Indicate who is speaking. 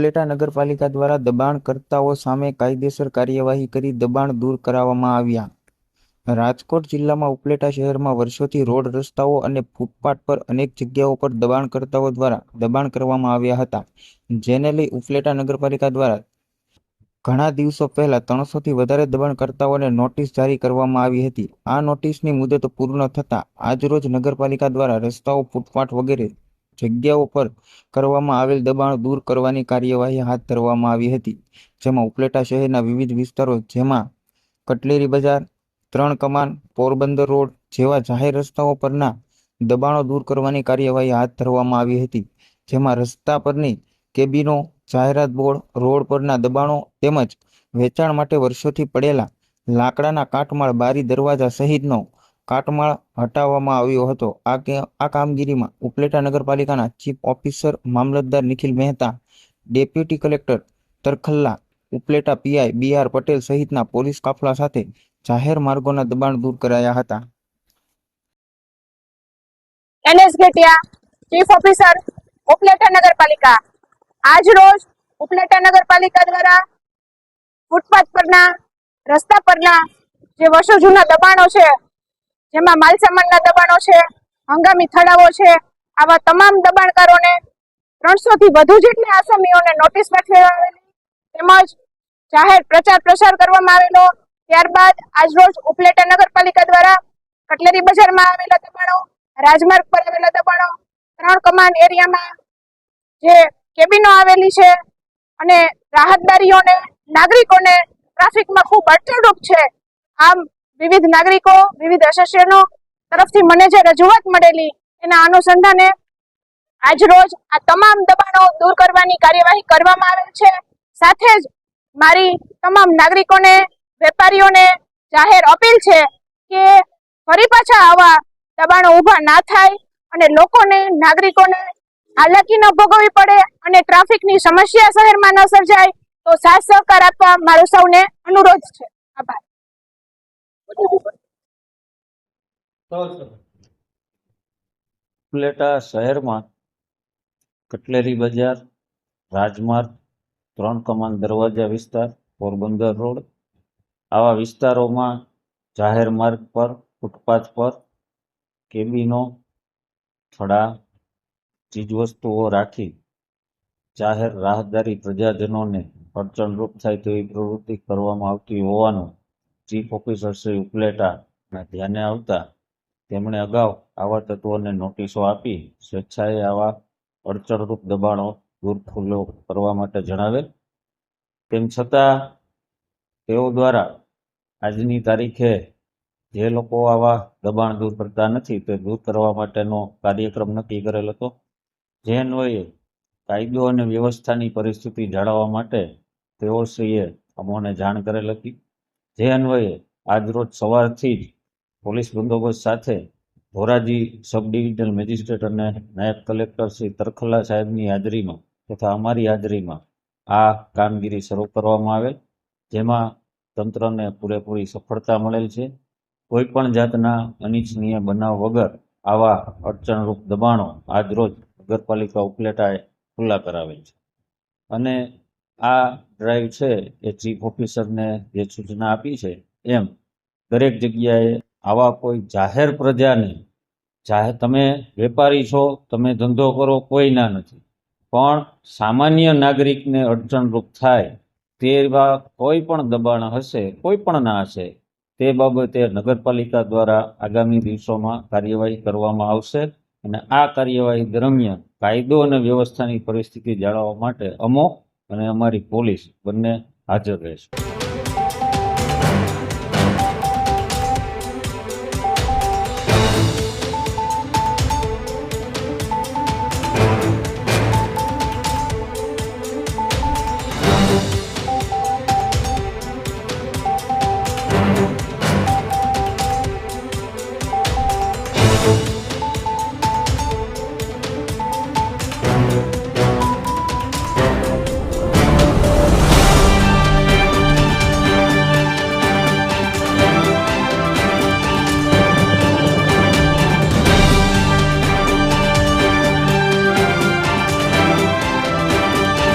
Speaker 1: ઉપલેટા નગરપાલિકા દ્વારા દબાણકર્તાઓ સામે કાયદેસર કાર્યવાહી કરી દબાણ દૂર કરાવવામાં આવ્યા. રાજકોટ જિલ્લામાં ઉપલેટા શહેરમાં વર્ષોથી રોડ રસ્તાઓ અને ફૂટપાથ પર અનેક જગ્યાઓ પર દબાણકર્તાઓ દ્વારા દબાણ કરવામાં આવ્યા હતા, જેને લઈ ઉપલેટા નગરપાલિકા દ્વારા ઘણા દિવસો પહેલા ત્રણસોથી વધારે દબાણકર્તાઓને નોટિસ જારી કરવામાં આવી હતી. આ નોટિસની મુદત પૂર્ણ થતાં આજરોજ નગરપાલિકા દ્વારા રસ્તાઓ, ફૂટપાથ વગેરે જગ્યાઓ પર કરવામાં આવેલ દબાણ દૂર કરવાની કાર્યવાહી હાથ ધરવામાં આવી હતી, જેમાં ઉપલેટા શહેરના વિવિધ વિસ્તારો, જેમાં કટલેરી બજાર, ત્રણ કમાન, પોરબંદર રોડ જેવા જાહેર રસ્તાઓ પરના દબાણો દૂર કરવાની કાર્યવાહી હાથ ધરવામાં આવી હતી, જેમાં રસ્તા પરની કેબિનો, જાહેરાત બોર્ડ, રોડ પરના દબાણો તેમજ વેચાણ માટે વર્ષોથી પડેલા લાકડાના કાટમાળ બારી દરવાજા સહિતનો કાટમાળ હટાવવામાં આવ્યો હતો. આ કામગીરીમાં ઉપલેટા નગરપાલિકાના ચીફ ઓફિસર મામલતદાર Nikhil Mehta, deputy collector Tarkhalla, Upleta PI B R Patel સહિતના પોલીસ કાફલા સાથે જાહેર માર્ગોના દબાણ દૂર કરાયા હતા.
Speaker 2: NS Gatiya, chief officer, Upleta નગરપાલિકા. આજ રોજ ઉપલેટા નગરપાલિકા દ્વારા ફૂટપાથ પરના, રસ્તા પરના જે વર્ષો જૂના દબાણો છે જેમાં માલસામાનના દબાણો છે, હંગામી થડાઓ છે, આવા તમામ દબાણકારોને ત્રણસો થી વધુ જેટલી આસામીઓને નોટિસ પાઠવવામાં આવેલી તેમજ જાહેર પ્રચાર પ્રસાર કરવામાં આવેલો, ત્યારબાદ આજરોજ ઉપલેટા નગરપાલિકા દ્વારા કટલેરી બજારમાં આવેલા દબાણો, રાજમાર્ગ પર આવેલા દબાણો, ત્રણ કમાન એરિયામાં જે કેબિનો આવેલી છે અને રાહતદારીઓને, નાગરિકોને ટ્રાફિકમાં ખૂબ અડચણરૂપ છે. આમ વિવિધ નાગરિકો, વિવિધ એસોસિએશનો તરફથી મને જે રજૂઆત મળેલી એના અનુસંધાને આજરોજ આ તમામ દબાણો દૂર કરવાની કાર્યવાહી કરવામાં આવેલ છે. સાથે જ મારી તમામ નાગરિકોને, વેપારીઓને જાહેર અપીલ છે કે ફરી પાછા આવા દબાણો ઊભા ના થાય અને લોકોને, નાગરિકોને હાલાકી ન ભોગવવી પડે અને ટ્રાફિકની સમસ્યા શહેરમાં ન સર્જાય તો સાથ સહકાર આપવા મારો સૌને અનુરોધ છે. આભાર.
Speaker 3: ઉપલેટા શહેરમાં કટલેરી બજાર, રાજમાર્ગ, ત્રણ કમાન દરવાજા વિસ્તાર, પોરબંદર રોડ. આવા વિસ્તારોમાં જાહેર માર્ગ પર, ફૂટપાથ પર, કેબિનો થડા ચીજવસ્તુઓ રાખી જાહેર રાહદારી પ્રજાજનોને અડચણરૂપ થાય તેવી પ્રવૃત્તિ કરવામાં આવતી હોવાનું ચીફ ઓફિસર શ્રી ઉપલેટાના ધ્યાને આવતા તેમણે અગાઉ આવા તત્વોને નોટિસો આપી સ્વેચ્છાએ આવા અડચણરૂપ દબાણો દૂર ખુલ્લો કરવા માટે જણાવેલ. તેમ છતાં તેઓ દ્વારા આજની તારીખે જે લોકો આવા દબાણ દૂર કરતા નથી તે દૂર કરવા માટેનો કાર્યક્રમ નક્કી કરેલ હતો. જે અન્વયે કાયદો અને વ્યવસ્થાની પરિસ્થિતિ જાળવવા માટે તેઓશ્રીએ અમોને જાણ કરેલ હતી. જે અન્વયે આજરોજ સવારથી જ પોલીસ બંદોબસ્ત સાથે ધોરાજી સબ ડિવિઝનલ મેજિસ્ટ્રેટ અને નાયબ કલેક્ટર શ્રી તરખલ્લા સાહેબની હાજરીમાં તથા અમારી હાજરીમાં આ કામગીરી શરૂ કરવામાં આવેલ, જેમાં તંત્રને પૂરેપૂરી સફળતા મળેલ છે. કોઈ પણ જાતના અનિચ્છનીય બનાવ વગર આવા અડચણરૂપ દબાણો આજરોજ નગરપાલિકા ઉપલેટાએ ખુલ્લા કરાવેલ છે. અને આ ડ્રાઈવ છે એ ચીફ ઓફિસરને જે સૂચના આપી છે, એમ દરેક જગ્યાએ આવા કોઈ જાહેર પ્રજાને, જાહેર તમે વેપારી છો, તમે ધંધો કરો કોઈ ના નથી. પણ સામાન્ય નાગરિકને અડચણરૂપ થાય તેવા કોઈ પણ દબાણ હશે, કોઈ પણ ના હશે, તે બાબતે નગરપાલિકા દ્વારા આગામી દિવસોમાં કાર્યવાહી કરવામાં આવશે અને આ કાર્યવાહી દરમિયાન કાયદો અને વ્યવસ્થાની પરિસ્થિતિ જાળવવા માટે અમો અને અમારી પોલીસ બંને હાજર રહેશે.